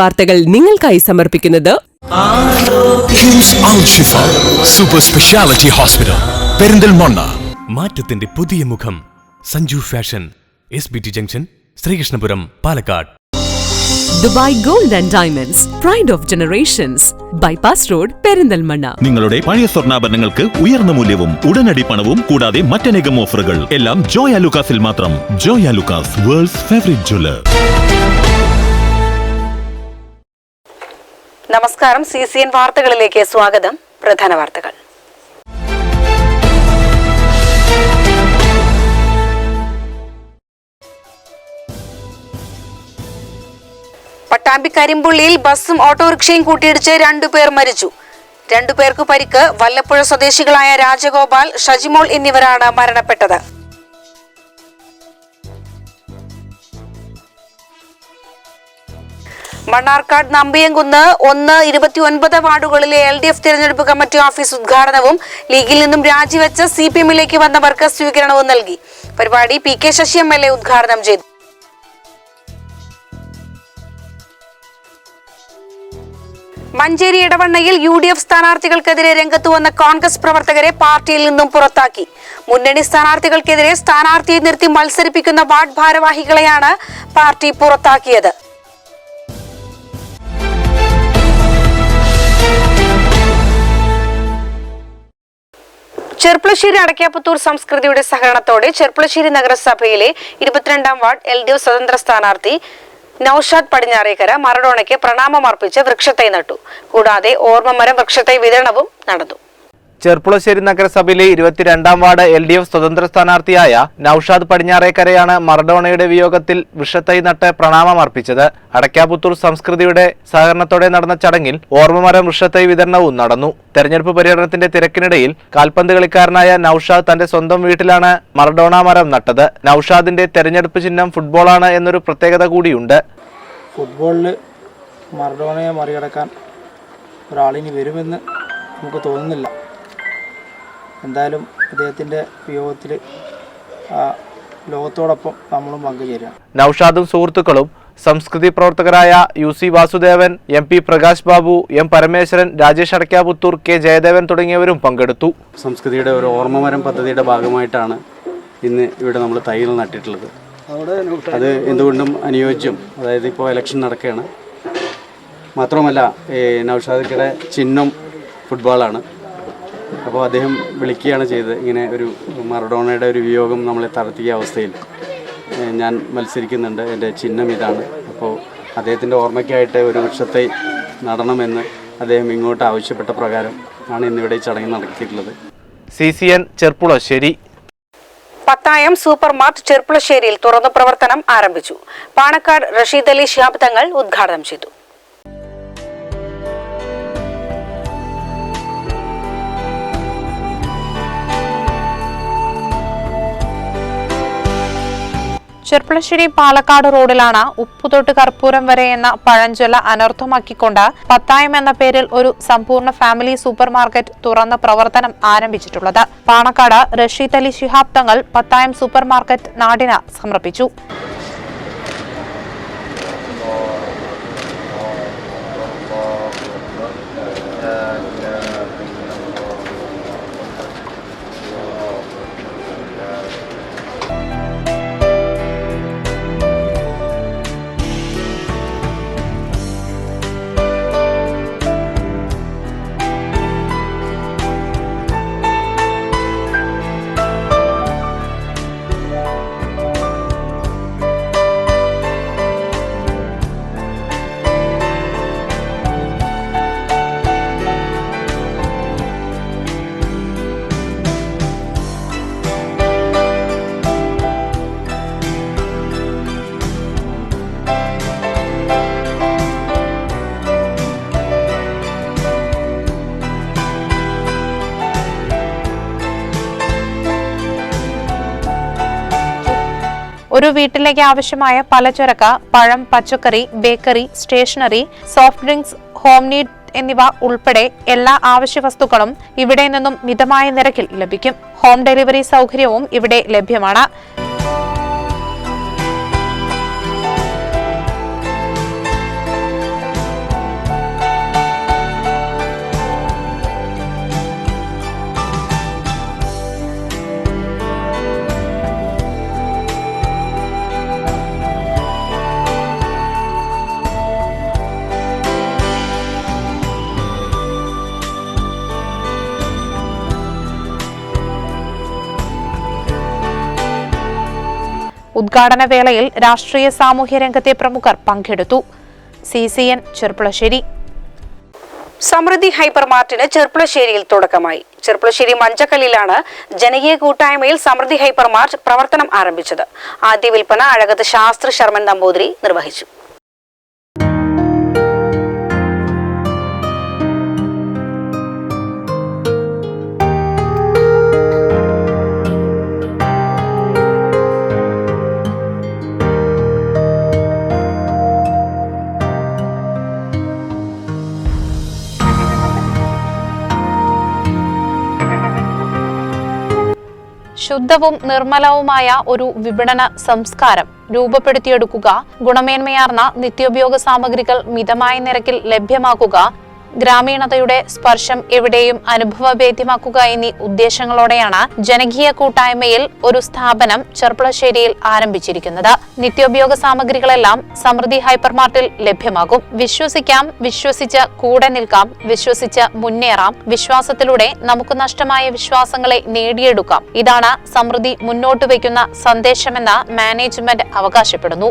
വാർത്തകൾ നിങ്ങൾക്കായി സമർപ്പിക്കുന്നത് KIMS Al Shifa super speciality hospital Perinthalmanna. മാറ്റത്തിന്റെ പുതിയ മുഖം. Sanju fashion S B T junction Sreekrishnapuram Palakkad. Dubai gold and diamonds pride of generations bypass road Perinthalmanna. നിങ്ങളുടെ പഴയ സ്വർണാഭരണങ്ങൾക്ക് ഉയർന്ന മൂല്യവും ഉടനടി പണവും കൂടാതെ മറ്റനേകം ഓഫറുകൾ. എല്ലാം ജോയ ലുക്കാസിൽ മാത്രം. Joyalukkas world's favourite jeweller നമസ്കാരം. സി സി എൻ വാർത്തകളിലേക്ക് സ്വാഗതം. പ്രധാന വാർത്തകൾ. പട്ടാമ്പി കരിമ്പുള്ളിയിൽ ബസ്സും ഓട്ടോറിക്ഷയും കൂട്ടിയിടിച്ച് രണ്ടുപേർ മരിച്ചു. രണ്ടുപേർക്ക് പരിക്ക്. വല്ലപ്പുഴ സ്വദേശികളായ രാജഗോപാൽ ഷജിമോൾ എന്നിവരാണ് മരണപ്പെട്ടത്. മണ്ണാർക്കാട് നമ്പിയംകുന്ന് ഒന്ന് ഇരുപത്തി ഒൻപത് വാർഡുകളിലെ എൽ ഡി എഫ് തിരഞ്ഞെടുപ്പ് കമ്മിറ്റി ഓഫീസ് ഉദ്ഘാടനവും ലീഗിൽ നിന്നും രാജിവെച്ച് സി പി എമ്മിലേക്ക് വന്നവർക്ക് സ്വീകരണവും നൽകി. പരിപാടി P K Sasi M L A ഉദ്ഘാടനം ചെയ്തു. മഞ്ചേരി ഇടവണ്ണയിൽ യു ഡി എഫ് സ്ഥാനാർത്ഥികൾക്കെതിരെ രംഗത്ത് വന്ന കോൺഗ്രസ് പ്രവർത്തകരെ പാർട്ടിയിൽ നിന്നും പുറത്താക്കി. മുന്നണി സ്ഥാനാർത്ഥികൾക്കെതിരെ സ്ഥാനാർത്ഥിയെ നിർത്തി മത്സരിപ്പിക്കുന്ന വാർഡ് ഭാരവാഹികളെയാണ് പാർട്ടി പുറത്താക്കിയത്. ചെർപ്പളശ്ശേരി അടയ്ക്കാപ്പത്തൂർ സംസ്കൃതിയുടെ സഹകരണത്തോടെ ചെർപ്പുളശ്ശേരി നഗരസഭയിലെ ഇരുപത്തിരണ്ടാം വാർഡ് എൽ ഡി എഫ് സ്വതന്ത്ര സ്ഥാനാർത്ഥി നൌഷാദ് പടിഞ്ഞാറേക്കര മറഡോണയ്ക്ക് പ്രണാമമർപ്പിച്ച് വൃക്ഷത്തൈ നട്ടു. കൂടാതെ ഓർമ്മമരം വൃക്ഷത്തൈ വിതരണവും നടന്നു. ചെർപ്പുളശ്ശേരി നഗരസഭയിലെ ഇരുപത്തിരണ്ടാം വാർഡ് എൽ ഡി എഫ് സ്വതന്ത്ര സ്ഥാനാർത്ഥിയായ നൌഷാദ് പടിഞ്ഞാറേക്കരയാണ് മറഡോണയുടെ വിയോഗത്തിൽ വിഷത്തൈ നട്ട് പ്രണാമം അർപ്പിച്ചത്. അടയ്ക്കാപുത്തൂർ സംസ്കൃതിയുടെ സഹകരണത്തോടെ നടന്ന ചടങ്ങിൽ ഓർമ്മമരം വൃക്ഷത്തൈ വിതരണവും നടന്നു. തെരഞ്ഞെടുപ്പ് പര്യടനത്തിന്റെ തിരക്കിനിടയിൽ കാൽപന്ത് കളിക്കാരനായ നൌഷാദ് തന്റെ സ്വന്തം വീട്ടിലാണ് മറഡോണ മരം നട്ടത്. നൌഷാദിന്റെ തെരഞ്ഞെടുപ്പ് ചിഹ്നം ഫുട്ബോളാണ് എന്നൊരു പ്രത്യേകത കൂടിയുണ്ട്. ഫുട്ബോളിൽ മറഡോണയെ മറികടക്കാൻ ഒരാളിനി വരുമെന്ന് നമുക്ക് തോന്നുന്നില്ല. എന്തായാലും അദ്ദേഹത്തിന്റെ വിയോഗത്തിൽ ലോകത്തോടൊപ്പം നമ്മളും പങ്കുചേരാം നൌഷാദും സുഹൃത്തുക്കളും സംസ്കൃതി പ്രവർത്തകരായ U C Vasudevan M P Prakash Babu M Parameswaran Rajesh Adakkaputhur K Jayadevan തുടങ്ങിയവരും പങ്കെടുത്തു. സംസ്കൃതിയുടെ ഒരു ഓർമ്മമരം പദ്ധതിയുടെ ഭാഗമായിട്ടാണ് ഇന്ന് ഇവിടെ നമ്മൾ തൈകൾ നട്ടിട്ടുള്ളത്. അത് എന്തുകൊണ്ടും അനുയോജ്യം. അതായത് ഇപ്പോൾ ഇലക്ഷൻ നടക്കുകയാണ്. മാത്രമല്ല ഈ നൗഷാദിക്കയുടെ ചിഹ്നം ഫുട്ബോളാണ് അപ്പോൾ അദ്ദേഹം വിളിക്കുകയാണ് ചെയ്തത് ഇങ്ങനെ ഒരു മറഡോണയുടെ ഒരു വിയോഗം നമ്മളെ തളർത്തിയ അവസ്ഥയിൽ. ഞാൻ മത്സരിക്കുന്നുണ്ട്. എന്റെ ചിഹ്നം ഇതാണ്. അപ്പോൾ അദ്ദേഹത്തിന്റെ ഓർമ്മയ്ക്കായിട്ട് ഒരു വൃക്ഷത്തെ നടണമെന്ന് അദ്ദേഹം ഇങ്ങോട്ട് ആവശ്യപ്പെട്ട പ്രകാരം ആണ് ഇന്നിവിടെ ചടങ്ങ് നടത്തിയിട്ടുള്ളത്. C C N Cherpulassery. Pathayam super mart ചെർപ്പുളശ്ശേരിയിൽ തുറന്നു പ്രവർത്തനം ആരംഭിച്ചു. പാണക്കാട് റഷീദ് അലി ശിഹാബ് തങ്ങൾ ഉദ്ഘാടനം ചെയ്തു. ചെർപ്പളശ്ശേരി പാലക്കാട് റോഡിലാണ് ഉപ്പുതൊട്ട് കർപ്പൂരം വരെ എന്ന പഴഞ്ചൊല്ല അനർത്ഥമാക്കിക്കൊണ്ട് പത്തായം എന്ന പേരിൽ ഒരു സമ്പൂർണ ഫാമിലി സൂപ്പർ മാർക്കറ്റ് തുറന്ന പ്രവർത്തനം ആരംഭിച്ചിട്ടുള്ളത്. പാണക്കാട് റഷീദ് അലി ശിഹാബ് തങ്ങൾ പത്തായം സൂപ്പർ മാർക്കറ്റ് നാടിന് സമർപ്പിച്ചു. വീട്ടിലേക്ക് ആവശ്യമായ പലചരക്ക് പഴം പച്ചക്കറി bakery stationery soft drinks home need എന്നിവ ഉൾപ്പെടെ എല്ലാ ആവശ്യ വസ്തുക്കളും ഇവിടെ നിന്നും മിതമായ നിരക്കിൽ ലഭിക്കും. ഹോം ഡെലിവറി സൗകര്യവും ഇവിടെ ലഭ്യമാണ്. ഉദ്ഘാടന വേളയിൽ രാഷ്ട്രീയ സാമൂഹ്യ രംഗത്തെ പ്രമുഖർ പങ്കെടുത്തു. C C N Cherpulassery. Samruddhi hyper മാർട്ടിന് ചെർപ്പുളശ്ശേരിയിൽ തുടക്കമായി. ചെർപ്പുളശ്ശേരി മഞ്ചക്കല്ലിലാണ് ജനകീയ കൂട്ടായ്മയിൽ സമൃദ്ധി ഹൈപ്പർ മാർട്ട് പ്രവർത്തനം ആരംഭിച്ചത്. ആദ്യ വിൽപ്പന അഴകത്ത് ശാസ്ത്ര ശർമ്മൻ നമ്പൂതിരി നിർവഹിച്ചു. ശുദ്ധവും നിർമ്മലവുമായ ഒരു വിപണന സംസ്കാരം രൂപപ്പെടുത്തിയെടുക്കുക ഗുണമേന്മയാർന്ന നിത്യോപയോഗ സാമഗ്രികൾ മിതമായ നിരക്കിൽ ലഭ്യമാക്കുക ഗ്രാമീണതയുടെ സ്പർശം എവിടെയും അനുഭവഭേദ്യമാക്കുക എന്നീ ഉദ്ദേശങ്ങളോടെയാണ് ജനകീയ കൂട്ടായ്മയിൽ ഒരു സ്ഥാപനം ചെർപ്പളശ്ശേരിയിൽ ആരംഭിച്ചിരിക്കുന്നത്. നിത്യോപയോഗ സാമഗ്രികളെല്ലാം സമൃദ്ധി ഹൈപ്പർമാർട്ടിൽ ലഭ്യമാകും. വിശ്വസിക്കാം വിശ്വസിച്ച് കൂടെ നിൽക്കാം വിശ്വസിച്ച് മുന്നേറാം. വിശ്വാസത്തിലൂടെ നമുക്ക് നഷ്ടമായ വിശ്വാസങ്ങളെ നേടിയെടുക്കാം. ഇതാണ് സമൃദ്ധി മുന്നോട്ട് വയ്ക്കുന്ന സന്ദേശമെന്ന് മാനേജ്മെന്റ് അവകാശപ്പെടുന്നു.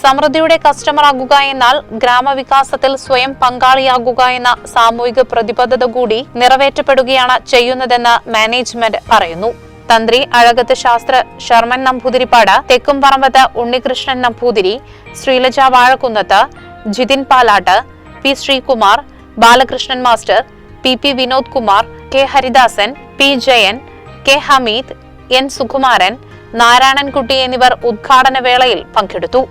സമൃദ്ധിയുടെ കസ്റ്റമർ ആകുക എന്നാൽ ഗ്രാമവികാസത്തിൽ സ്വയം പങ്കാളിയാകുക എന്ന സാമൂഹിക പ്രതിബദ്ധത കൂടി നിറവേറ്റപ്പെടുകയാണ് ചെയ്യുന്നതെന്ന് മാനേജ്മെന്റ് പറയുന്നു. തന്ത്രി Azhakath Sasthra Sharman Namboothiripad Thekkumparambath Unnikrishnan Namboothiri Sreelaja Vazhakkunnath Jithin Palatt P Sreekumar Balakrishnan master P P Vinod Kumar K Haridasan P Jayan K Hameed N Sukumaran Narayanankutty എന്നിവർ ഉദ്ഘാടന വേളയിൽ പങ്കെടുത്തു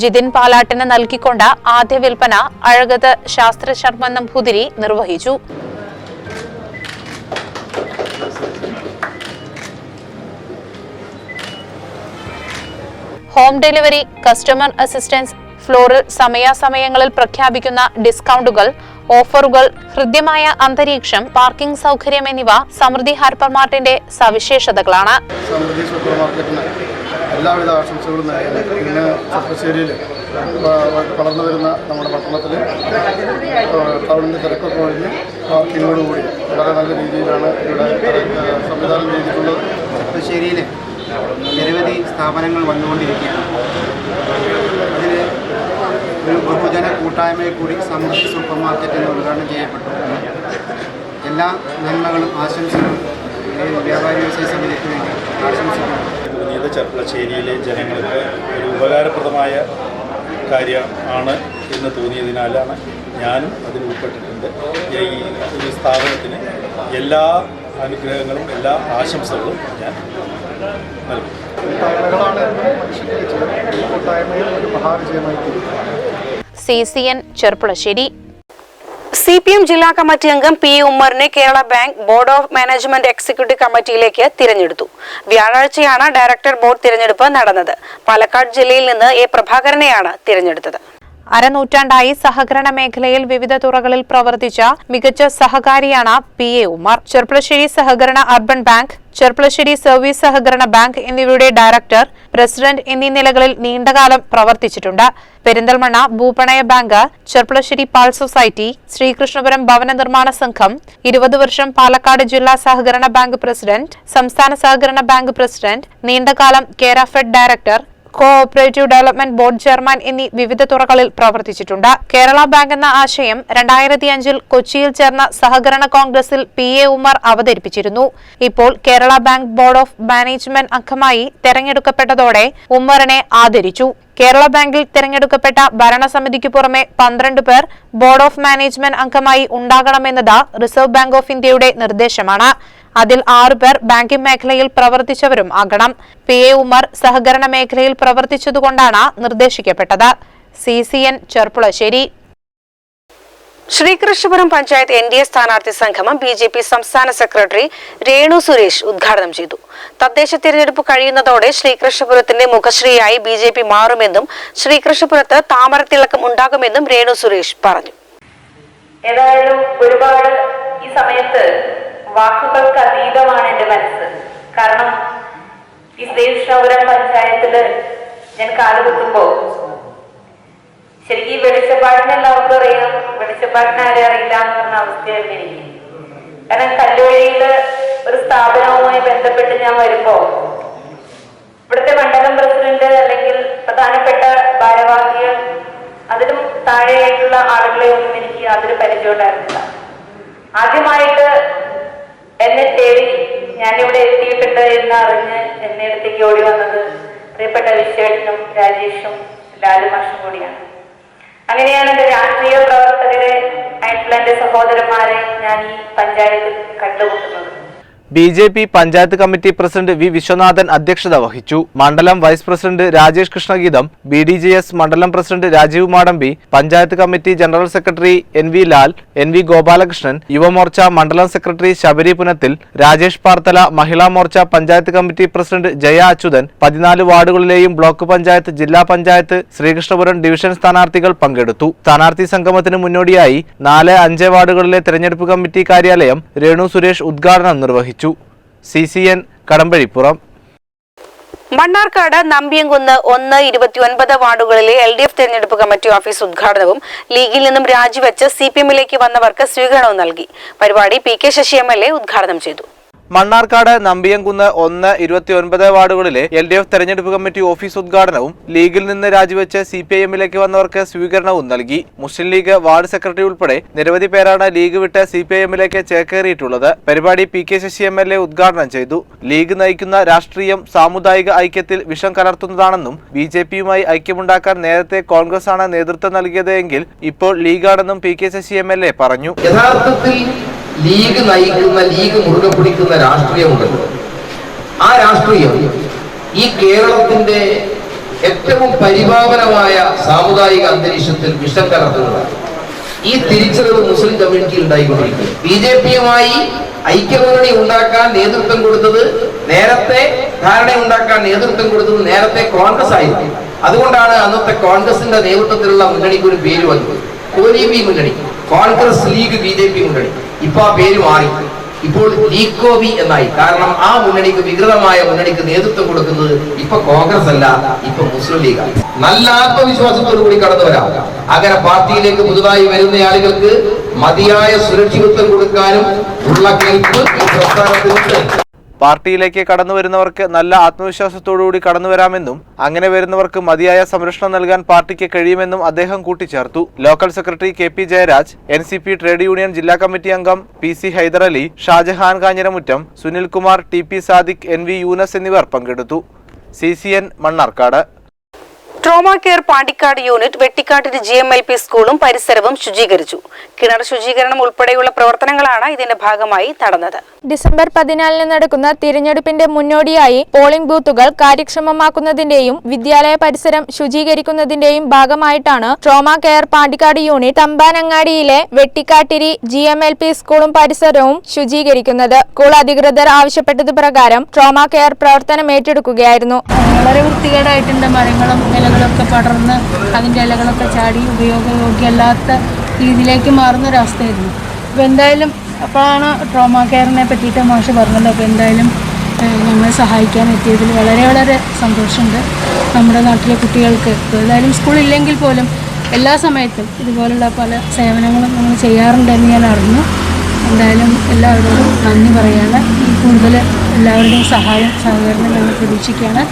ജിതിൻ പാലാട്ടിന് നൽകിക്കൊണ്ട ആദ്യ വിൽപ്പന അഴകത് ശാസ്ത്ര ശർമ്മ നമ്പൂതിരി നിർവഹിച്ചു. ഹോം ഡെലിവറി കസ്റ്റമർ അസിസ്റ്റൻസ് ഫ്ലോറിൽ സമയാസമയങ്ങളിൽ പ്രഖ്യാപിക്കുന്ന ഡിസ്കൗണ്ടുകൾ ഓഫറുകൾ ഹൃദ്യമായ അന്തരീക്ഷം പാർക്കിംഗ് സൗകര്യം എന്നിവ സമൃദ്ധി ഹൈപ്പർ മാർട്ടിന്റെ സവിശേഷതകളാണ്. സമൃദ്ധി സൂപ്പർ മാർക്കറ്റിന് എല്ലാവിധ ആശംസകളും നേരുന്നു. ഇന്ന് ചപ്പശ്ശേരിയിൽ വളർന്നു വരുന്ന നമ്മുടെ പട്ടണത്തിൽ ടൗണിന്റെ തിരക്കൊക്കെ ഒഴിഞ്ഞ് പാർക്കിങ്ങോടുകൂടി വളരെ നല്ല രീതിയിലാണ് ഇവിടെ സംവിധാനം ചെയ്തിട്ടുള്ളത്. ചപ്പശ്ശേരിയിൽ നിരവധി സ്ഥാപനങ്ങൾ വന്നുകൊണ്ടിരിക്കുകയാണ്. അതിൽ ഒരു ബഹുജന കൂട്ടായ്മയെ കൂടി സമൃദ്ധി സൂപ്പർ മാർക്കറ്റിന് ഉദ്ഘാടനം ചെയ്യപ്പെട്ടു. എല്ലാ നന്മകളും ആശംസകളും വ്യാപാരി വ്യവസായ സമിതിക്ക് വേണ്ടി ആശംസിക്കുന്നു. തോന്നിയത് ചെർപ്പളശ്ശേരിയിലെ ജനങ്ങൾക്ക് ഒരു ഉപകാരപ്രദമായ കാര്യമാണ് ആണ് എന്ന് തോന്നിയതിനാലാണ് ഞാനും അതിൽ ഉൾപ്പെട്ടിട്ടുണ്ട്. ഈ ഒരു സ്ഥാപനത്തിന് എല്ലാ അനുഗ്രഹങ്ങളും എല്ലാ ആശംസകളും ഞാൻ നൽകും. കൂട്ടായ്മയിൽ ഒരു മഹാവിജയമായി C C N Cherpulassery C P M ജില്ലാ കമ്മിറ്റി അംഗം P ഉമ്മറിനെ Kerala bank board of management executive കമ്മിറ്റിയിലേക്ക് തിരഞ്ഞെടുത്തു. വ്യാഴാഴ്ചയാണ് ഡയറക്ടർ ബോർഡ് തിരഞ്ഞെടുപ്പ് നടന്നത്. പാലക്കാട് ജില്ലയിൽ നിന്ന് എ പ്രഭാകരനെയാണ് തിരഞ്ഞെടുത്തത്. അരനൂറ്റാണ്ടായി സഹകരണ മേഖലയിൽ വിവിധ തുറകളിൽ പ്രവർത്തിച്ച മികച്ച സഹകാരിയാണ് പി എ ഉമാർ ചെർപ്പളശ്ശേരി സഹകരണ അർബൻ ബാങ്ക് ചെർപ്പളശ്ശേരി സർവീസ് സഹകരണ ബാങ്ക് എന്നിവയുടെ ഡയറക്ടർ പ്രസിഡന്റ് എന്നീ നിലകളിൽ നീണ്ടകാലം പ്രവർത്തിച്ചിട്ടുണ്ട്. പെരിന്തൽമണ്ണ ഭൂപണയ ബാങ്ക് ചെർപ്പളശ്ശേരി പാൽ സൊസൈറ്റി ശ്രീകൃഷ്ണപുരം ഭവന നിർമ്മാണ സംഘം ഇരുപത് വർഷം പാലക്കാട് ജില്ലാ സഹകരണ ബാങ്ക് പ്രസിഡന്റ് സംസ്ഥാന സഹകരണ bank president നീണ്ടകാലം Kerafed director cooperative development board chairman എന്നീ വിവിധ തുറകളിൽ പ്രവർത്തിച്ചിട്ടുണ്ട്. കേരള ബാങ്ക് എന്ന ആശയം രണ്ടായിരത്തി അഞ്ചിൽ കൊച്ചിയിൽ ചേർന്ന സഹകരണ കോൺഗ്രസിൽ പി എ ഉമർ അവതരിപ്പിച്ചിരുന്നു. ഇപ്പോൾ Kerala bank board of management അംഗമായി തെരഞ്ഞെടുക്കപ്പെട്ടതോടെ ഉമ്മറിനെ ആദരിച്ചു. കേരള ബാങ്കിൽ തെരഞ്ഞെടുക്കപ്പെട്ട ഭരണസമിതിക്ക് പുറമെ പന്ത്രണ്ട് പേർ ബോർഡ് ഓഫ് മാനേജ്മെന്റ് അംഗമായി ഉണ്ടാകണമെന്നത് റിസർവ് ബാങ്ക് ഓഫ് ഇന്ത്യയുടെ നിർദ്ദേശമാണ്. അതിൽ ആറു പേർ ബാങ്കിംഗ് മേഖലയിൽ പ്രവർത്തിച്ചവരും ആകണം പി. എ. ഉമർ സഹകരണ മേഖലയിൽ പ്രവർത്തിച്ചതുകൊണ്ടാണ് നിർദ്ദേശിക്കപ്പെട്ടത്. C. C. N. Cherpulassery. Sreekrishnapuram panchayat N D A സ്ഥാനാർത്ഥി സംഗമം ബി ജെ പി സംസ്ഥാന സെക്രട്ടറി രേണു സുരേഷ് ഉദ്ഘാടനം ചെയ്തു. തദ്ദേശ തിരഞ്ഞെടുപ്പ് കഴിയുന്നതോടെ ശ്രീകൃഷ്ണപുരത്തിന്റെ മുഖശ്രീയായി ബി ജെ പി മാറുമെന്നും ശ്രീകൃഷ്ണപുരത്ത് താമരത്തിളക്കം ഉണ്ടാകുമെന്നും രേണു സുരേഷ് പറഞ്ഞു. ഏതായാലും ഒരുപാട് ഈ സമയത്ത് വാക്കുകൾക്ക് അതീതമാണ് എന്റെ മനസ്സ്. കാരണം ഈ ശ്രീകൃഷ്ണപുരം പഞ്ചായത്തിൽ ഞാൻ കാലുകുത്തുമ്പോൾ ശരിക്കും ഈ വെളിച്ചപ്പാടിന് എല്ലാവർക്കും അറിയാം. വെളിച്ചപ്പാടിന് ആരെ അറിയില്ല എന്ന് പറഞ്ഞ അവസ്ഥയായിരുന്നു എനിക്ക്. കാരണം കല്ലുവഴിയിൽ ഒരു സ്ഥാപനവുമായി ബന്ധപ്പെട്ട് ഞാൻ വരുമ്പോ ഇവിടുത്തെ മണ്ഡലം പ്രസിഡന്റ് അല്ലെങ്കിൽ പ്രധാനപ്പെട്ട ഭാരവാഹികൾ അതിലും താഴെയായിട്ടുള്ള ആളുകളെ ഒന്നും എനിക്ക് യാതൊരു പരിചയം ഉണ്ടായിരുന്നില്ല ആദ്യമായിട്ട് എന്നെ തേടി ഇവിടെ എത്തിയിട്ടുണ്ട് എന്ന് അറിഞ്ഞ് എന്നെ അടുത്തേക്ക് ഓടി വന്നത് പ്രിയപ്പെട്ട വിശേഷനും രാജേഷും ലാലു മാഷും കൂടിയാണ്. അങ്ങനെയാണ് എന്റെ രാഷ്ട്രീയ പ്രവർത്തകരെ ആയിട്ടുള്ള എന്റെ സഹോദരന്മാരെ ഞാൻ ഈ പഞ്ചായത്തിൽ കണ്ടുമുട്ടുന്നത്. B J P panchayat committee president V Viswanathan അധ്യക്ഷത വഹിച്ചു. മണ്ഡലം vice president Rajesh Krishnageetham B D J S മണ്ഡലം president Rajeev Madambi panchayat committee general secretary N V Lal N V Gopalakrishnan Yuvamorcha മണ്ഡലം secretary Sabari Punathil Rajesh Parthala Mahila Morcha panchayat committee president Jaya Achuthan പതിനാല് വാർഡുകളിലെയും block panchayat ജില്ലാ panchayat Sreekrishnapuram division സ്ഥാനാർത്ഥികൾ പങ്കെടുത്തു. സ്ഥാനാർത്ഥി സംഗമത്തിന് മുന്നോടിയായി നാല് അഞ്ച് വാർഡുകളിലെ തെരഞ്ഞെടുപ്പ് കമ്മിറ്റി കാര്യാലയം രേണു സുരേഷ് ഉദ്ഘാടനം നിർവഹിച്ചു. C C N Kadampazhipuram. Mannarkkad Nambiyamkunnu ഒന്ന് ഇരുപത്തിയൊൻപത് വാർഡുകളിലെ എൽ ഡി എഫ് തെരഞ്ഞെടുപ്പ് കമ്മിറ്റി ഓഫീസ് ഉദ്ഘാടനവും ലീഗിൽ നിന്നും രാജിവെച്ച് സി പി എമ്മിലേക്ക് വന്നവർക്ക് സ്വീകരണവും നൽകി. പരിപാടി P K Sasi M L A ഉദ്ഘാടനം ചെയ്തു. മണ്ണാർക്കാട് നമ്പിയംകുന്ന് ഒന്ന് ഇരുപത്തിയൊൻപത് വാർഡുകളിലെ എൽ ഡി എഫ് തെരഞ്ഞെടുപ്പ് കമ്മിറ്റി ഓഫീസ് ഉദ്ഘാടനവും ലീഗിൽ നിന്ന് രാജിവെച്ച് സി പി ഐ എമ്മിലേക്ക് വന്നവർക്ക് സ്വീകരണവും നൽകി. മുസ്ലിം ലീഗ് വാർഡ് സെക്രട്ടറി ഉൾപ്പെടെ നിരവധി പേരാണ് ലീഗ് വിട്ട് സി പി ഐ എമ്മിലേക്ക് ചേക്കേറിയിട്ടുള്ളത്. പരിപാടി P K Sasi M L A ഉദ്ഘാടനം ചെയ്തു. ലീഗ് നയിക്കുന്ന രാഷ്ട്രീയം സാമുദായിക ഐക്യത്തിൽ വിഷം കലർത്തുന്നതാണെന്നും ബി ജെ പിയുമായി ഐക്യമുണ്ടാക്കാൻ നേരത്തെ കോൺഗ്രസ് ആണ് നേതൃത്വം നൽകിയത് എങ്കിൽ ഇപ്പോൾ ലീഗാണെന്നും P K Sasi M L A പറഞ്ഞു. യഥാർത്ഥത്തിൽ ലീഗ് നയിക്കുന്ന ലീഗ് മുറുകെ പിടിക്കുന്ന രാഷ്ട്രീയമുണ്ടല്ലോ ആ രാഷ്ട്രീയം ഈ കേരളത്തിന്റെ ഏറ്റവും പരിപാവനമായ സാമുദായിക അന്തരീക്ഷത്തിൽ വിഷം കലർത്തുന്നതാണ്. ഈ തിരിച്ചറിവ് മുസ്ലിം കമ്മ്യൂണിറ്റി ഉണ്ടായിക്കൊണ്ടിരിക്കുന്നു. ബി ജെ പിയുമായി ഐക്യമുന്നണി ഉണ്ടാക്കാൻ നേതൃത്വം കൊടുത്തത് നേരത്തെ ധാരണ ഉണ്ടാക്കാൻ നേതൃത്വം കൊടുത്തത് നേരത്തെ കോൺഗ്രസ് ആയിരുന്നു. അതുകൊണ്ടാണ് അന്നത്തെ കോൺഗ്രസിന്റെ നേതൃത്വത്തിലുള്ള മുന്നണിക്ക് ഒരു പേര് വന്നത്. കോലീബി മുന്നണി Congress league B J P മുന്നണി. ഇപ്പൊ ആ പേര് മാറി. ഇപ്പോൾ ലീക്കോബി എന്നായി. കാരണം ആ മുന്നണിക്ക് വികൃതമായ മുന്നണിക്ക് നേതൃത്വം കൊടുക്കുന്നത് ഇപ്പൊ കോൺഗ്രസ് അല്ല ഇപ്പൊ മുസ്ലിം ലീഗാണ്. നല്ല ആത്മവിശ്വാസത്തോടു കൂടി കടന്നു വരാം അങ്ങനെ പാർട്ടിയിലേക്ക് പുതുതായി വരുന്ന ആളുകൾക്ക് മതിയായ സുരക്ഷിതത്വം കൊടുക്കാനും ഉള്ള കെൽപ്പ് ഈ പാർട്ടിയിലേക്ക് കടന്നു വരുന്നവർക്ക് നല്ല ആത്മവിശ്വാസത്തോടുകൂടി കടന്നു വരാമെന്നും അങ്ങനെ വരുന്നവർക്ക് മതിയായ സംരക്ഷണം നൽകാൻ പാർട്ടിക്ക് കഴിയുമെന്നും അദ്ദേഹം കൂട്ടിച്ചേർത്തു. Local secretary K P Jayaraj N C P trade union ജില്ലാ കമ്മിറ്റി അംഗം P C Haidarali Shajahan Kanjiramuttam Sunilkumar T P Sadiq N V Yoonus എന്നിവർ പങ്കെടുത്തു. C C N Mannarkkad trauma care Pandikkad unit വെട്ടിക്കാട്ടിന് G M L P സ്കൂളും പരിസരവും ശുചീകരിച്ചു. കിണർ ശുചീകരണം ഉൾപ്പെടെയുള്ള പ്രവർത്തനങ്ങളാണ് ഇതിന്റെ ഭാഗമായി നടന്നത്. ഡിസംബർ പതിനാലിന് നടക്കുന്ന തിരഞ്ഞെടുപ്പിന്റെ മുന്നോടിയായി പോളിംഗ് ബൂത്തുകൾ കാര്യക്ഷമമാക്കുന്നതിന്റെയും വിദ്യാലയ പരിസരം ശുചീകരിക്കുന്നതിന്റെയും ഭാഗമായിട്ടാണ് trauma care Pandikkad unit തമ്പാനങ്ങാടിയിലെ Vettikkattiri G M L P സ്കൂളും പരിസരവും ശുചീകരിക്കുന്നത്. സ്കൂൾ അധികൃതർ ആവശ്യപ്പെട്ടത് പ്രകാരം ട്രോമ കെയർ പ്രവർത്തനം ഏറ്റെടുക്കുകയായിരുന്നു. വളരെ വൃത്തികേടായിട്ടുണ്ട് മരങ്ങളും ഇലകളൊക്കെ പടർന്ന് അതിന്റെ ഇലകളൊക്കെ ചാടി ഉപയോഗയോഗ്യമല്ലാത്ത രീതിയിലേക്ക് മാറുന്ന ഒരവസ്ഥയായിരുന്നു. അപ്പോൾ എന്തായാലും അപ്പോഴാണ് ട്രോമ കെയറിനെ പറ്റിയിട്ട് മാഷ് പറഞ്ഞത്. അപ്പോൾ എന്തായാലും ഞങ്ങളെ സഹായിക്കാൻ എത്തിയതിൽ വളരെ വളരെ സന്തോഷമുണ്ട് നമ്മുടെ നാട്ടിലെ കുട്ടികൾക്ക്. ഏതായാലും സ്കൂളില്ലെങ്കിൽ പോലും എല്ലാ സമയത്തും ഇതുപോലുള്ള പല സേവനങ്ങളും നമ്മൾ ചെയ്യാറുണ്ടെന്ന് ഞാൻ അറിഞ്ഞു എന്തായാലും എല്ലാവരോടും നന്ദി പറയാണ് ഈ കൂടുതൽ എല്ലാവരുടെയും സഹായം സഹകരണം ഞങ്ങൾ പ്രതീക്ഷിക്കുകയാണ്.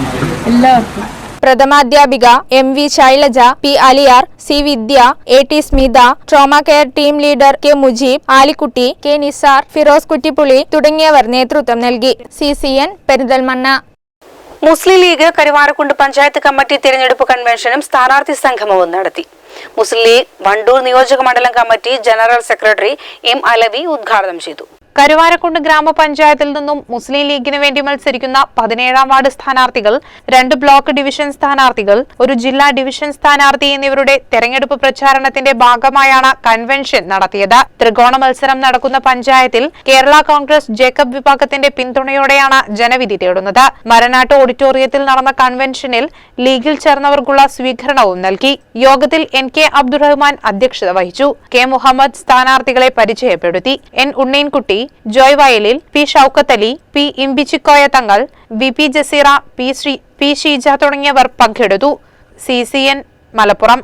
എല്ലാവർക്കും പ്രഥമാധ്യാപിക M V Shailaja P Aliyar C Vidya A T Smitha trauma care team leader K Mujeeb Alikutty K Nisar Firoz Kuttippuli തുടങ്ങിയവർ നേതൃത്വം നൽകി. C C N Perinthalmanna. Muslim League Karuvarakundu panchayat committee തിരഞ്ഞെടുപ്പ് കൺവെൻഷനും സ്ഥാനാർത്ഥി സംഗമവും നടത്തി. മുസ്ലിം ലീഗ് വണ്ടൂർ നിയോജക മണ്ഡലം committee general secretary M Alavi ഉദ്ഘാടനം ചെയ്തു. കരുവാരക്കുണ്ട് ഗ്രാമപഞ്ചായത്തിൽ നിന്നും മുസ്ലിം ലീഗിന് വേണ്ടി മത്സരിക്കുന്ന പതിനേഴാം വാർഡ് സ്ഥാനാർത്ഥികൾ രണ്ട് ബ്ലോക്ക് ഡിവിഷൻ സ്ഥാനാർത്ഥികൾ ഒരു ജില്ലാ ഡിവിഷൻ സ്ഥാനാർത്ഥി എന്നിവരുടെ തെരഞ്ഞെടുപ്പ് പ്രചാരണത്തിന്റെ ഭാഗമായാണ് കൺവെൻഷൻ നടത്തിയത്. ത്രികോണ മത്സരം നടക്കുന്ന പഞ്ചായത്തിൽ കേരള കോൺഗ്രസ് ജേക്കബ് വിഭാഗത്തിന്റെ പിന്തുണയോടെയാണ് ജനവിധി തേടുന്നത്. മരനാട്ട് ഓഡിറ്റോറിയത്തിൽ നടന്ന കൺവെൻഷനിൽ ലീഗിൽ ചേർന്നവർക്കുള്ള സ്വീകരണവും നൽകി. യോഗത്തിൽ എൻ കെ അബ്ദുറഹ്മാൻ അധ്യക്ഷത വഹിച്ചു. കെ മുഹമ്മദ് സ്ഥാനാർത്ഥികളെ പരിചയപ്പെടുത്തി. N Unneenkutty Joy Vayalil P Shoukath Ali P Imbichikoya Thangal V P Jaseera P Sree P Sheeja തുടങ്ങിയവർ പങ്കെടുത്തു. C C N Malappuram.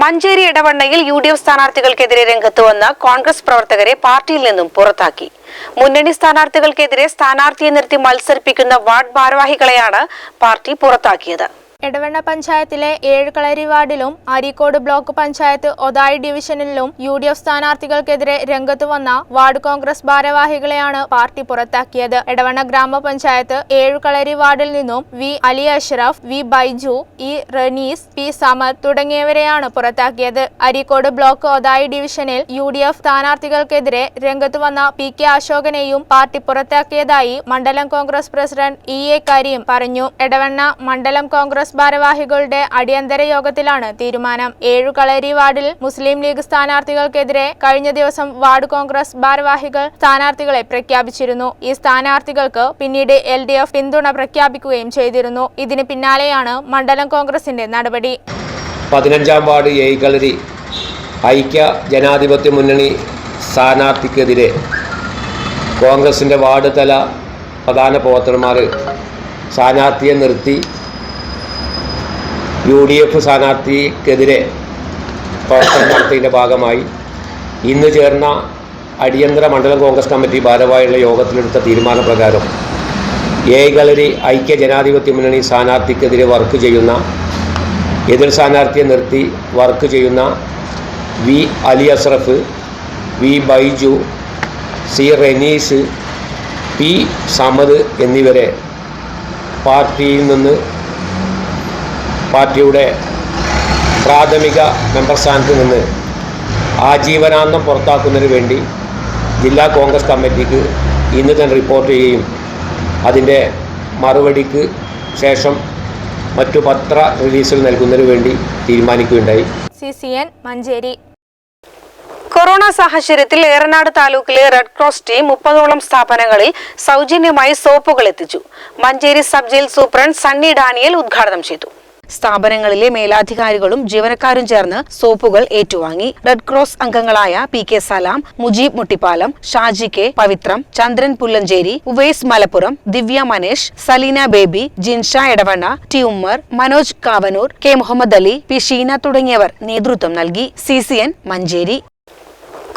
Manjeri ഇടവണ്ണയിൽ U D F സ്ഥാനാർത്ഥികൾക്കെതിരെ രംഗത്ത് വന്ന കോൺഗ്രസ് പ്രവർത്തകരെ പാർട്ടിയിൽ നിന്നും പുറത്താക്കി. മുന്നണി സ്ഥാനാർത്ഥികൾക്കെതിരെ സ്ഥാനാർത്ഥിയെ നിർത്തി മത്സരിപ്പിക്കുന്ന വാർഡ് ഭാരവാഹികളെയാണ് പാർട്ടി പുറത്താക്കിയത്. എടവണ്ണ പഞ്ചായത്തിലെ ഏഴുകളരി വാർഡിലും അരീക്കോട് ബ്ലോക്ക് പഞ്ചായത്ത് ഒതായി ഡിവിഷനിലും യു ഡി എഫ് സ്ഥാനാർത്ഥികൾക്കെതിരെ രംഗത്ത് വന്ന വാർഡ് കോൺഗ്രസ് ഭാരവാഹികളെയാണ് പാർട്ടി പുറത്താക്കിയത്. എടവണ്ണ ഗ്രാമപഞ്ചായത്ത് ഏഴുകളരി വാർഡിൽ നിന്നും V Ali Ashraf V Baiju E Ranees P Samad തുടങ്ങിയവരെയാണ് പുറത്താക്കിയത്. അരീക്കോട് ബ്ലോക്ക് ഒതായി ഡിവിഷനിൽ യു ഡി എഫ് സ്ഥാനാർത്ഥികൾക്കെതിരെ രംഗത്ത് വന്ന പി കെ അശോകനെയും പാർട്ടി പുറത്താക്കിയതായി മണ്ഡലം Congress president E A Kareem പറഞ്ഞു. എടവണ്ണ മണ്ഡലം കോൺഗ്രസ് ഭാരവാഹികളുടെ അടിയന്തര യോഗത്തിലാണ് തീരുമാനം. ഏഴു കളരി വാർഡിൽ മുസ്ലിം ലീഗ് സ്ഥാനാർത്ഥികൾക്കെതിരെ കഴിഞ്ഞ ദിവസം വാർഡ് കോൺഗ്രസ് ഭാരവാഹികൾ സ്ഥാനാർത്ഥികളെ പ്രഖ്യാപിച്ചിരുന്നു. ഈ സ്ഥാനാർത്ഥികൾക്ക് പിന്നീട് എൽ ഡി എഫ് പിന്തുണ പ്രഖ്യാപിക്കുകയും ചെയ്തിരുന്നു. ഇതിന് പിന്നാലെയാണ് മണ്ഡലം കോൺഗ്രസിന്റെ നടപടി. പതിനഞ്ചാം വാർഡ് ഏയ്കളരി ഐക്യ ജനാധിപത്യ മുന്നണി സ്ഥാനാർത്ഥിക്കെതിരെ കോൺഗ്രസിന്റെ വാർഡ് തല പ്രധാന പ്രവർത്തകന്മാർ സ്ഥാനാർത്ഥിയെ നിർത്തി യു ഡി എഫ് സ്ഥാനാർത്ഥിക്കെതിരെ പ്രവർത്തനം നടത്തിയതിന്റെ ഭാഗമായി ഇന്ന് ചേർന്ന അടിയന്തര മണ്ഡലം കോൺഗ്രസ് കമ്മിറ്റി ഭാരവാഹികളുടെ യോഗത്തിലെടുത്ത തീരുമാനപ്രകാരം എ ഗലരി ഐക്യ ജനാധിപത്യ മുന്നണി സ്ഥാനാർത്ഥിക്കെതിരെ വർക്ക് ചെയ്യുന്ന എതിർ സ്ഥാനാർത്ഥിയെ നിർത്തി വർക്ക് ചെയ്യുന്ന V Ali Asraf V Baiju C Renees P Samad എന്നിവരെ പാർട്ടിയിൽ നിന്ന് പാർട്ടിയുടെ പ്രാഥമിക മെമ്പർ സ്ഥാനത്ത് നിന്ന് ആജീവനാന്തം പുറത്താക്കുന്നതിന് വേണ്ടി ജില്ലാ കോൺഗ്രസ് കമ്മിറ്റിക്ക് ഇന്ന് തന്നെ റിപ്പോർട്ട് ചെയ്യുകയും അതിന്റെ മറുപടിക്ക് ശേഷം മറ്റു പത്ര റിലീസുകൾ നൽകുന്നതിന് വേണ്ടി തീരുമാനിക്കുകയുണ്ടായി. C C N Manjeri. Corona സാഹചര്യത്തിൽ ഏറനാട് താലൂക്കിലെ റെഡ് ക്രോസ് ടീം മുപ്പതോളം സ്ഥാപനങ്ങളിൽ സൗജന്യമായി സോപ്പുകൾ എത്തിച്ചു. Manjeri sub jail superintendent Sunny Daniel ഉദ്ഘാടനം ചെയ്തു. സ്ഥാപനങ്ങളിലെ മേലാധികാരികളും ജീവനക്കാരും ചേർന്ന് സോപ്പുകൾ ഏറ്റുവാങ്ങി. റെഡ് ക്രോസ് അംഗങ്ങളായ P K Salam Mujeeb Muttippalam Shaji K Pavithram Chandran Pullancheri Uvais Malappuram Divya Manesh Saleena Baby Jinsha Edavanna T Ummer Manoj Kavanur K Muhammad Ali P Sheena തുടങ്ങിയവർ നേതൃത്വം നൽകി. C C N Manjeri.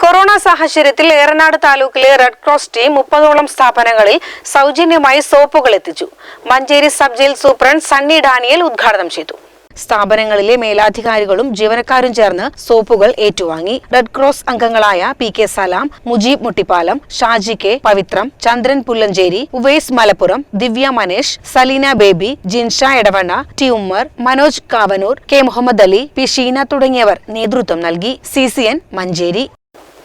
Corona സാഹചര്യത്തിൽ ഏറനാട് താലൂക്കിലെ red cross team മുപ്പതോളം സ്ഥാപനങ്ങളിൽ സൗജന്യമായി സോപ്പുകൾ എത്തിച്ചു. Manjeri sub jail superintendent Sunny Daniel ഉദ്ഘാടനം ചെയ്തു. സ്ഥാപനങ്ങളിലെ മേലാധികാരികളും ജീവനക്കാരും ചേർന്ന് സോപ്പുകൾ ഏറ്റുവാങ്ങി. റെഡ് ക്രോസ് അംഗങ്ങളായ P K Salam Mujeeb Muttippalam Shaji K Pavithram Chandran Pullancheri Uvais Malappuram Divya Manesh Saleena Baby Jinsha Edavanna T Ummer Manoj Kavanur K Muhammad Ali P Sheena തുടങ്ങിയവർ നേതൃത്വം നൽകി. സി മഞ്ചേരി.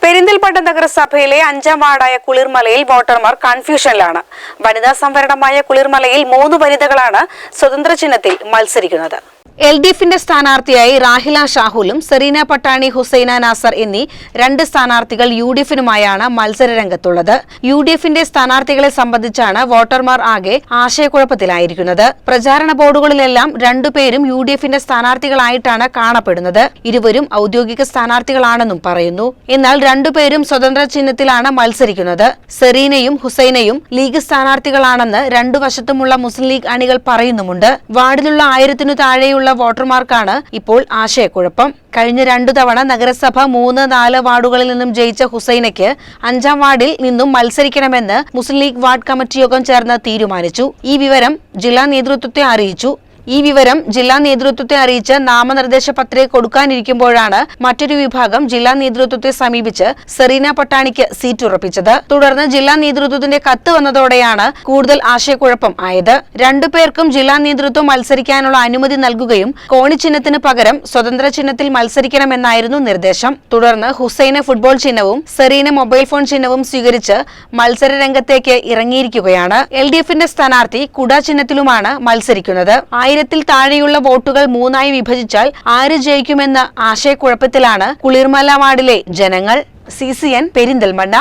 പെരിന്തൽമണ്ണ നഗരസഭയിലെ അഞ്ചാം വാർഡായ കുളിർമലയിൽ വോട്ടർമാർ കൺഫ്യൂഷനിലാണ്. വനിതാ സംവരണമായ കുളിർമലയിൽ മൂന്ന് വനിതകളാണ് സ്വതന്ത്ര ചിഹ്നത്തിൽ മത്സരിക്കുന്നത്. എൽ ഡി എഫിന്റെ സ്ഥാനാർത്ഥിയായി റാഹില ഷാഹുലും സെറീന പട്ടാണി ഹുസൈന നാസർ എന്നീ രണ്ട് സ്ഥാനാർത്ഥികൾ യു ഡി എഫിനുമായാണ് മത്സരരംഗത്തുള്ളത്. യു ഡി എഫിന്റെ സ്ഥാനാർത്ഥികളെ സംബന്ധിച്ചാണ് വോട്ടർമാർ ആകെ ആശയക്കുഴപ്പത്തിലായിരിക്കുന്നത്. പ്രചാരണ ബോർഡുകളിലെല്ലാം രണ്ടുപേരും യു ഡി എഫിന്റെ സ്ഥാനാർത്ഥികളായിട്ടാണ് കാണപ്പെടുന്നത്. ഇരുവരും ഔദ്യോഗിക സ്ഥാനാർത്ഥികളാണെന്നും പറയുന്നു. എന്നാൽ രണ്ടുപേരും സ്വതന്ത്ര ചിഹ്നത്തിലാണ് മത്സരിക്കുന്നത്. സെറീനയും ഹുസൈനയും ലീഗ് സ്ഥാനാർത്ഥികളാണെന്ന് രണ്ടു വശത്തുമുള്ള മുസ്ലിം ലീഗ് അണികൾ പറയുന്നുമുണ്ട്. വാർഡിലുള്ള ആയിരത്തിനു താഴെയുള്ള വോട്ടർമാർക്കാണ് ഇപ്പോൾ ആശയക്കുഴപ്പം. കഴിഞ്ഞ രണ്ടു തവണ നഗരസഭ മൂന്ന് നാല് വാർഡുകളിൽ നിന്നും ജയിച്ച ഹുസൈനയ്ക്ക് അഞ്ചാം വാർഡിൽ നിന്നും മത്സരിക്കണമെന്ന് മുസ്ലിം ലീഗ് വാർഡ് കമ്മിറ്റി യോഗം ചേർന്ന് തീരുമാനിച്ചു. ഈ വിവരം ജില്ലാ നേതൃത്വത്തെ അറിയിച്ചു. ഈ വിവരം ജില്ലാ നേതൃത്വത്തെ അറിയിച്ച് നാമനിർദ്ദേശ പത്രിക കൊടുക്കാനിരിക്കുമ്പോഴാണ് മറ്റൊരു വിഭാഗം ജില്ലാ നേതൃത്വത്തെ സമീപിച്ച് സെറീന പട്ടാണിക്ക് സീറ്റ് ഉറപ്പിച്ചത്. തുടർന്ന് ജില്ലാ നേതൃത്വത്തിന്റെ കത്ത് വന്നതോടെയാണ് കൂടുതൽ ആശയക്കുഴപ്പം ആയത്. രണ്ടു പേർക്കും ജില്ലാ നേതൃത്വം മത്സരിക്കാനുള്ള അനുമതി നൽകുകയും കോണി ചിഹ്നത്തിന് പകരം സ്വതന്ത്ര ചിഹ്നത്തിൽ മത്സരിക്കണമെന്നായിരുന്നു നിർദ്ദേശം. തുടർന്ന് ഹുസൈന് ഫുട്ബോൾ ചിഹ്നവും സെറീന മൊബൈൽ ഫോൺ ചിഹ്നവും സ്വീകരിച്ച് മത്സര രംഗത്തേക്ക് ഇറങ്ങിയിരിക്കുകയാണ്. എൽ ഡി എഫിന്റെ സ്ഥാനാർത്ഥി കുട ചിഹ്നത്തിലുമാണ് മത്സരിക്കുന്നത്. ആയിരത്തിൽ താഴെയുള്ള വോട്ടുകൾ മൂന്നായി വിഭജിച്ചാൽ ആര് ജയിക്കുമെന്ന ആശയക്കുഴപ്പത്തിലാണ് കുളിർമല വാർഡിലെ ജനങ്ങൾ. C C N Perinthalmanna.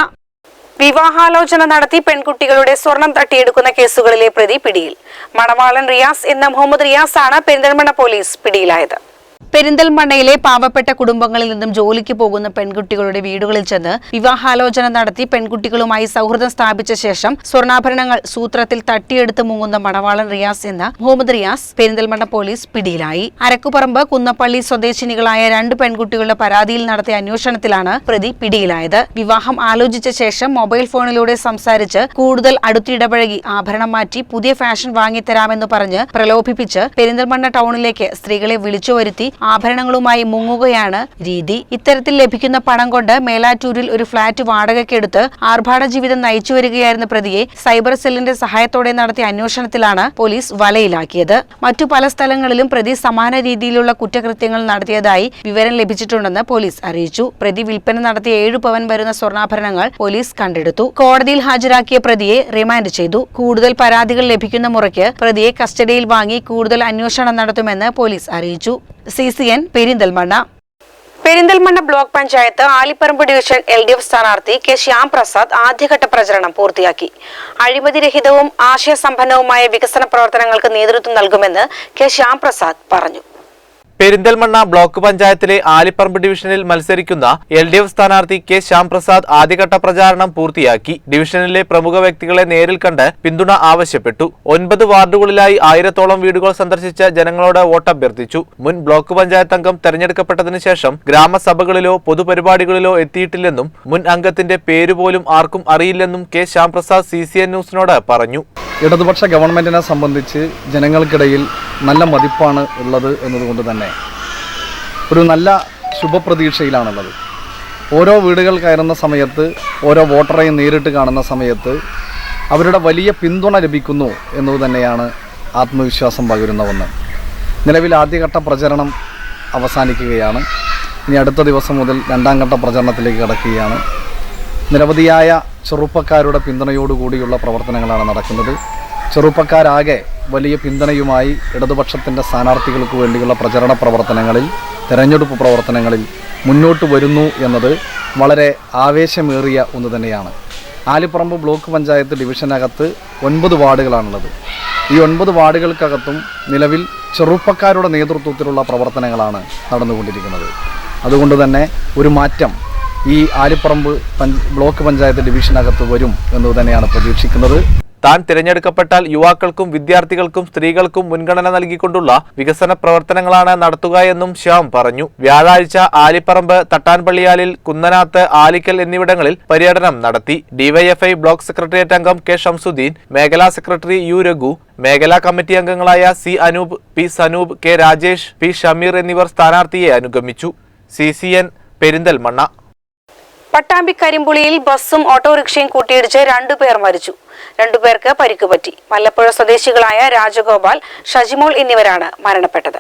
വിവാഹാലോചന നടത്തി പെൺകുട്ടികളുടെ സ്വർണം തട്ടിയെടുക്കുന്ന കേസുകളിലെ പ്രതി പിടിയിൽ. മണവാളൻ റിയാസ് എന്ന മുഹമ്മദ് റിയാസ് ആണ് പെരിന്തൽമണ്ണ പോലീസ് പിടിയിലായത്. പെരിന്തൽമണ്ണയിലെ പാവപ്പെട്ട കുടുംബങ്ങളിൽ നിന്നും ജോലിക്ക് പോകുന്ന പെൺകുട്ടികളുടെ വീടുകളിൽ ചെന്ന് വിവാഹാലോചന നടത്തി പെൺകുട്ടികളുമായി സൗഹൃദം സ്ഥാപിച്ച ശേഷം സ്വർണാഭരണങ്ങൾ സൂത്രത്തിൽ തട്ടിയെടുത്ത് മുങ്ങുന്ന മണവാളൻ റിയാസ് എന്ന മുഹമ്മദ് റിയാസ് പെരിന്തൽമണ്ണ പോലീസ് പിടിയിലായി. അരക്കുപറമ്പ് കുന്നപ്പള്ളി സ്വദേശിനികളായ രണ്ട് പെൺകുട്ടികളുടെ പരാതിയിൽ നടത്തിയ അന്വേഷണത്തിലാണ് പ്രതി പിടിയിലായത്. വിവാഹം ആലോചിച്ച ശേഷം മൊബൈൽ ഫോണിലൂടെ സംസാരിച്ച് കൂടുതൽ അടുത്തിടപഴകി ആഭരണം മാറ്റി പുതിയ ഫാഷൻ വാങ്ങിത്തരാമെന്ന് പറഞ്ഞ് പ്രലോഭിപ്പിച്ച് പെരിന്തൽമണ്ണ ടൗണിലേക്ക് സ്ത്രീകളെ വിളിച്ചു വരുത്തി ആഭരണങ്ങളുമായി മുങ്ങുകയാണ് രീതി. ഇത്തരത്തിൽ ലഭിക്കുന്ന പണം കൊണ്ട് മേലാറ്റൂരിൽ ഒരു ഫ്ളാറ്റ് വാടകയ്ക്കെടുത്ത് ആർഭാട ജീവിതം നയിച്ചു വരികയായിരുന്ന പ്രതിയെ സൈബർ സെല്ലിന്റെ സഹായത്തോടെ നടത്തിയ അന്വേഷണത്തിലാണ് പോലീസ് വലയിലാക്കിയത്. മറ്റു പല സ്ഥലങ്ങളിലും പ്രതി സമാന രീതിയിലുള്ള കുറ്റകൃത്യങ്ങൾ നടത്തിയതായി വിവരം ലഭിച്ചിട്ടുണ്ടെന്ന് പോലീസ് അറിയിച്ചു. പ്രതി വിൽപ്പന നടത്തിയ ഏഴു പവൻ വരുന്ന സ്വർണാഭരണങ്ങൾ പോലീസ് കണ്ടെടുത്തു. കോടതിയിൽ ഹാജരാക്കിയ പ്രതിയെ റിമാൻഡ് ചെയ്തു. കൂടുതൽ പരാതികൾ ലഭിക്കുന്ന മുറയ്ക്ക് പ്രതിയെ കസ്റ്റഡിയിൽ വാങ്ങി കൂടുതൽ അന്വേഷണം നടത്തുമെന്ന് പോലീസ് അറിയിച്ചു. C C N Perinthalmanna. Perinthalmanna block panchayat Alipparamba division L D F സ്ഥാനാർത്ഥി കെ ശ്യാം പ്രസാദ് ആദ്യഘട്ട പ്രചരണം പൂർത്തിയാക്കി. അഴിമതിരഹിതവും ആശയസമ്പന്നവുമായ വികസന പ്രവർത്തനങ്ങൾക്ക് നേതൃത്വം നൽകുമെന്ന് കെ ശ്യാം പ്രസാദ് പറഞ്ഞു. പെരിന്തൽമണ്ണ ബ്ലോക്ക് പഞ്ചായത്തിലെ ആലിപ്പറമ്പ് ഡിവിഷനിൽ മത്സരിക്കുന്ന എൽ ഡി എഫ് സ്ഥാനാർത്ഥി കെ ശ്യാംപ്രസാദ് ആദ്യഘട്ട പ്രചാരണം പൂർത്തിയാക്കി. ഡിവിഷനിലെ പ്രമുഖ വ്യക്തികളെ നേരിൽ കണ്ട് പിന്തുണ ആവശ്യപ്പെട്ടു. ഒൻപത് വാർഡുകളിലായി ആയിരത്തോളം വീടുകൾ സന്ദർശിച്ച ജനങ്ങളോട് വോട്ടഭ്യർത്ഥിച്ചു. മുൻ ബ്ലോക്ക് പഞ്ചായത്ത് അംഗം തെരഞ്ഞെടുക്കപ്പെട്ടതിനു ശേഷം ഗ്രാമസഭകളിലോ പൊതുപരിപാടികളിലോ എത്തിയിട്ടില്ലെന്നും മുൻ അംഗത്തിന്റെ പേരുപോലും ആർക്കും അറിയില്ലെന്നും K Shyamprasad C C N ന്യൂസിനോട് പറഞ്ഞു. ഇടതുപക്ഷ ഗവൺമെന്റിനെ സംബന്ധിച്ച് ജനങ്ങൾക്കിടയിൽ നല്ല മതിപ്പാണ് ഉള്ളത് എന്നതുകൊണ്ട് തന്നെ ഒരു നല്ല ശുഭപ്രതീക്ഷയിലാണുള്ളത്. ഓരോ വീടുകൾ കയറുന്ന സമയത്ത് ഓരോ വോട്ടറെയും നേരിട്ട് കാണുന്ന സമയത്ത് അവരുടെ വലിയ പിന്തുണ ലഭിക്കുന്നു എന്നത് തന്നെയാണ് ആത്മവിശ്വാസം പകരുന്ന ഒന്ന്. നിലവിൽ ആദ്യഘട്ട പ്രചരണം അവസാനിക്കുകയാണ്. ഇനി അടുത്ത ദിവസം മുതൽ രണ്ടാം ഘട്ട പ്രചരണത്തിലേക്ക് കടക്കുകയാണ്. നിരവധിയായ ചെറുപ്പക്കാരുടെ പിന്തുണയോടുകൂടിയുള്ള പ്രവർത്തനങ്ങളാണ് നടക്കുന്നത്. ചെറുപ്പക്കാരാകെ വലിയ പിന്തുണയുമായി ഇടതുപക്ഷത്തിന്റെ സ്ഥാനാർത്ഥികൾക്ക് വേണ്ടിയുള്ള പ്രചരണ പ്രവർത്തനങ്ങളിൽ തെരഞ്ഞെടുപ്പ് പ്രവർത്തനങ്ങളിൽ മുന്നോട്ട് വരുന്നു എന്നത് വളരെ ആവേശമേറിയ ഒന്ന് തന്നെയാണ്. ആലിപ്പറമ്പ് ബ്ലോക്ക് പഞ്ചായത്ത് ഡിവിഷനകത്ത് ഒൻപത് വാർഡുകളാണുള്ളത്. ഈ ഒൻപത് വാർഡുകൾക്കകത്തും നിലവിൽ ചെറുപ്പക്കാരുടെ നേതൃത്വത്തിലുള്ള പ്രവർത്തനങ്ങളാണ് നടന്നുകൊണ്ടിരിക്കുന്നത്. അതുകൊണ്ട് തന്നെ ഒരു മാറ്റം ഈ ആലിപ്പറമ്പ് ബ്ലോക്ക് പഞ്ചായത്ത് ഡിവിഷനകത്ത് വരും എന്ന് തന്നെയാണ് പ്രതീക്ഷിക്കുന്നത്. താൻ തിരഞ്ഞെടുക്കപ്പെട്ടാൽ യുവാക്കൾക്കും വിദ്യാർത്ഥികൾക്കും സ്ത്രീകൾക്കും മുൻഗണന നൽകിക്കൊണ്ടുള്ള വികസന പ്രവർത്തനങ്ങളാണ് നടത്തുക എന്നും ശ്യാം പറഞ്ഞു. വ്യാഴാഴ്ച ആലിപ്പറമ്പ് തട്ടാൻപള്ളിയാലിൽ കുന്നനാത്ത് ആലിക്കൽ എന്നിവിടങ്ങളിൽ പര്യടനം നടത്തി. ഡിവൈഎഫ്ഐ ബ്ലോക്ക് സെക്രട്ടേറിയറ്റ് അംഗം കെ ഷംസുദ്ദീൻ മേഖലാ സെക്രട്ടറി യു രഘു മേഖലാ കമ്മിറ്റി അംഗങ്ങളായ C Anoop P Sanoop K Rajesh P Shameer എന്നിവർ സ്ഥാനാർത്ഥിയെ അനുഗമിച്ചു. C C N Perinthalmanna Pattambi കരിമ്പുളിയിൽ ബസ്സും ഓട്ടോറിക്ഷയും കൂട്ടിയിടിച്ച് രണ്ടുപേർ മരിച്ചു. രണ്ടുപേർക്ക് പരിക്കുപറ്റി മല്ലപ്പുഴ സ്വദേശികളായ രാജഗോപാൽ ഷജിമോൾ എന്നിവരാണ് മരണപ്പെട്ടത്.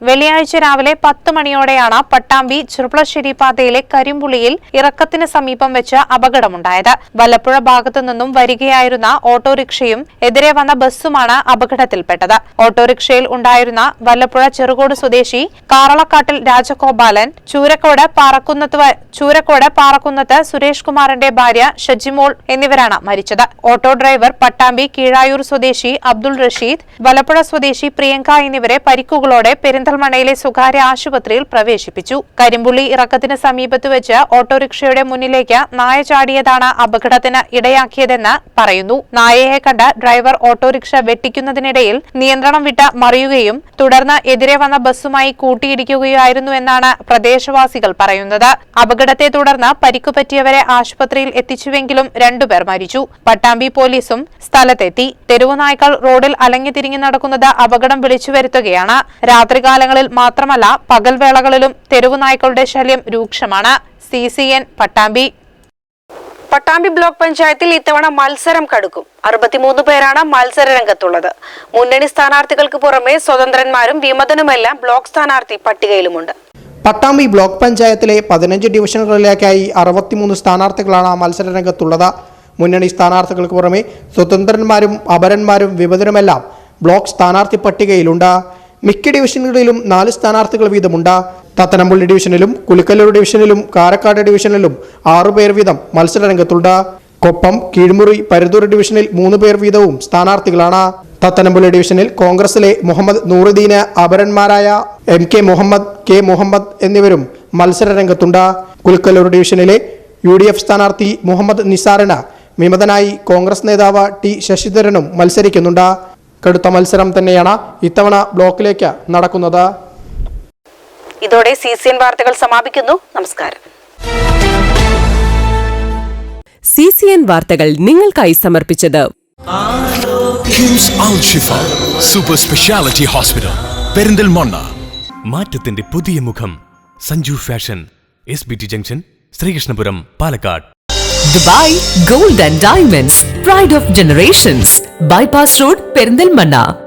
വെള്ളിയാഴ്ച രാവിലെ പത്ത് മണിയോടെയാണ് പട്ടാമ്പി ചെറുപ്പളശ്ശേരി പാതയിലെ കരിമ്പുളിയിൽ ഇറക്കത്തിന് സമീപം വെച്ച് അപകടമുണ്ടായത്. വല്ലപ്പുഴ ഭാഗത്തു നിന്നും വരികയായിരുന്ന ഓട്ടോറിക്ഷയും എതിരെ വന്ന ബസ്സുമാണ് അപകടത്തിൽപ്പെട്ടത്. ഓട്ടോറിക്ഷയിൽ ഉണ്ടായിരുന്ന വല്ലപ്പുഴ ചെറുകോട് സ്വദേശി കാറളക്കാട്ടിൽ രാജഗോപാലൻ ചൂരക്കോട് പാറക്കുന്നത്ത് ചൂരക്കോട് പാറക്കുന്നത്ത് സുരേഷ് കുമാറിന്റെ ഭാര്യ ഷജിമോൾ എന്നിവരാണ് മരിച്ചത്. ഓട്ടോ ഡ്രൈവർ പട്ടാമ്പി കീഴായൂർ സ്വദേശി അബ്ദുൾ റഷീദ് വലപ്പുഴ സ്വദേശി പ്രിയങ്ക എന്നിവരെ പരിക്കുകളോടെ പെരിന്തൽമണ്ണയിലെ സ്വകാര്യ ആശുപത്രിയിൽ പ്രവേശിപ്പിച്ചു. കരിമ്പുള്ളി ഇറക്കത്തിന് സമീപത്ത് വെച്ച് ഓട്ടോറിക്ഷയുടെ മുന്നിലേക്ക് നായ ചാടിയതാണ് അപകടത്തിന് ഇടയാക്കിയതെന്ന് പറയുന്നു. നായയെ കണ്ട ഡ്രൈവർ ഓട്ടോറിക്ഷ വെട്ടിക്കുന്നതിനിടയിൽ നിയന്ത്രണം വിട്ട് മറിയുകയും തുടർന്ന് എതിരെ വന്ന ബസ്സുമായി കൂട്ടിയിടിക്കുകയായിരുന്നു എന്നാണ് പ്രദേശവാസികൾ പറയുന്നത്. അപകടത്തെ തുടർന്ന് പരിക്കുപറ്റിയവരെ ആശുപത്രിയിൽ എത്തിച്ചുവെങ്കിലും രണ്ടുപേർ മരിച്ചു. പട്ടാമ്പി പോലീസും സ്ഥലത്തെത്തി. തെരുവുനായ്ക്കൾ റോഡിൽ അലഞ്ഞു തിരിഞ്ഞു നടക്കുന്നത് അപകടം വിളിച്ചു വരുത്തുകയാണ് രാത്രികാലങ്ങളിൽ മാത്രമല്ല പകൽവേളകളിലും തെരുവുനായ്ക്കളുടെ ശല്യം രൂക്ഷമാണ്. C C N Pattambi. Pattambi block പഞ്ചായത്തിൽ ഇത്തവണ മത്സരം കടുക്കും. അറുപത്തിമൂന്ന് പേരാണ് മത്സര രംഗത്തുള്ളത്. മുന്നണി സ്ഥാനാർത്ഥികൾക്ക് പുറമെ സ്വതന്ത്രന്മാരും വിമതനുമെല്ലാം ബ്ലോക്ക് സ്ഥാനാർത്ഥി പട്ടികയിലുമുണ്ട്. പട്ടാമ്പി ബ്ലോക്ക് പഞ്ചായത്തിലെ പതിനഞ്ച് ഡിവിഷനുകളിലേക്കായി അറുപത്തിമൂന്ന് സ്ഥാനാർത്ഥികളാണ് മത്സര രംഗത്തുള്ളത്. മുന്നണി സ്ഥാനാർത്ഥികൾക്ക് പുറമെ സ്വതന്ത്രന്മാരും അപരന്മാരും വിമതരുമെല്ലാം ബ്ലോക്ക് സ്ഥാനാർത്ഥി പട്ടികയിലുണ്ട്. മിക്ക ഡിവിഷനുകളിലും നാല് സ്ഥാനാർത്ഥികൾ വീതമുണ്ട്. തത്തനമ്പള്ളി ഡിവിഷനിലും കുലിക്കല്ലൂർ ഡിവിഷനിലും കാരക്കാട് ഡിവിഷനിലും ആറുപേർ വീതം മത്സരരംഗത്തുണ്ട്. കൊപ്പം കീഴ്മുറി പരുതൂർ ഡിവിഷനിൽ മൂന്ന് പേർ വീതവും സ്ഥാനാർത്ഥികളാണ്. തത്തനമ്പള്ളി ഡിവിഷനിൽ കോൺഗ്രസിലെ മുഹമ്മദ് നൂറുദ്ദീന് അപരന്മാരായ M K Muhammad K Muhammad എന്നിവരും മത്സരരംഗത്തുണ്ട്. കുലുക്കല്ലൂർ ഡിവിഷനിലെ യു ഡി എഫ് സ്ഥാനാർത്ഥി മുഹമ്മദ് നിസാറിന് വിമതനായി കോൺഗ്രസ് നേതാവ് ടി ശശിധരനും മത്സരിക്കുന്നുണ്ട്. കടുത്ത മത്സരം തന്നെയാണ് ഇത്തവണ ബ്ലോക്കിലേക്ക് നടക്കുന്നത്. ഇതോടെ സി സി എൻ വാർത്തകൾ സമാപിക്കുന്നു. നമസ്കാരം. സി സി എൻ വാർത്തകൾ നിങ്ങൾക്കായി സമർപ്പിച്ചത് സൂപ്പർ സ്പെഷ്യാലിറ്റി ഹോസ്പിറ്റൽ പെരിന്തൽമണ്ണ. മാറ്റത്തിന്റെ പുതിയ മുഖം Sanju fashion S B T junction Sreekrishnapuram Palakkad. Dubai Gold and Diamonds, Pride of Generations, Bypass Road, Perindalmanna.